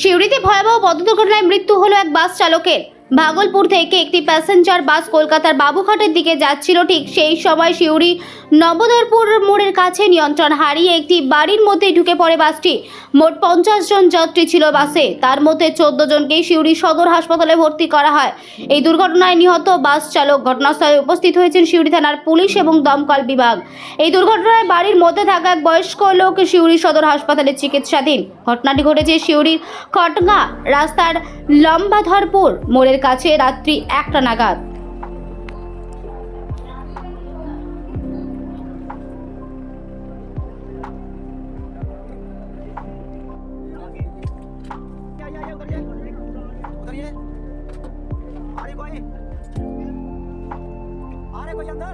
সিউড়িতে ভয়াবহ পথ দুর্ঘটনায় মৃত্যু হলো এক বাস চালকের। ভাগলপুর থেকে একটি প্যাসেঞ্জার বাস কলকাতার বাবুঘাটের দিকে যাচ্ছিল। ঠিক সেই সময় সিউড়ি নবদরপুর মোড়ের কাছে নিয়ন্ত্রণ হারিয়ে একটি বাড়ির মধ্যে ঢুকে পড়ে বাসটি। মোট পঞ্চাশ জন যাত্রী ছিল বাসে। তার মধ্যে চোদ্দ জনকেই সিউড়ি সদর হাসপাতালে ভর্তি করা হয়। এই দুর্ঘটনায় নিহত বাস চালক ঘটনাস্থলে উপস্থিত হয়েছেন সিউড়ি থানার পুলিশ এবং দমকল বিভাগ। এই দুর্ঘটনায় বাড়ির মধ্যে থাকা এক বয়স্ক লোক সিউড়ি সদর হাসপাতালে চিকিৎসাধীন। ঘটনাটি ঘটেছে সিউড়ির খটগা রাস্তার লম্বাধরপুর মোড়ের কাছে রাত্রি একটা নাগাদ आइए आइए उतरिए उतरिए आ रही कोई आ रहे कोई अंदर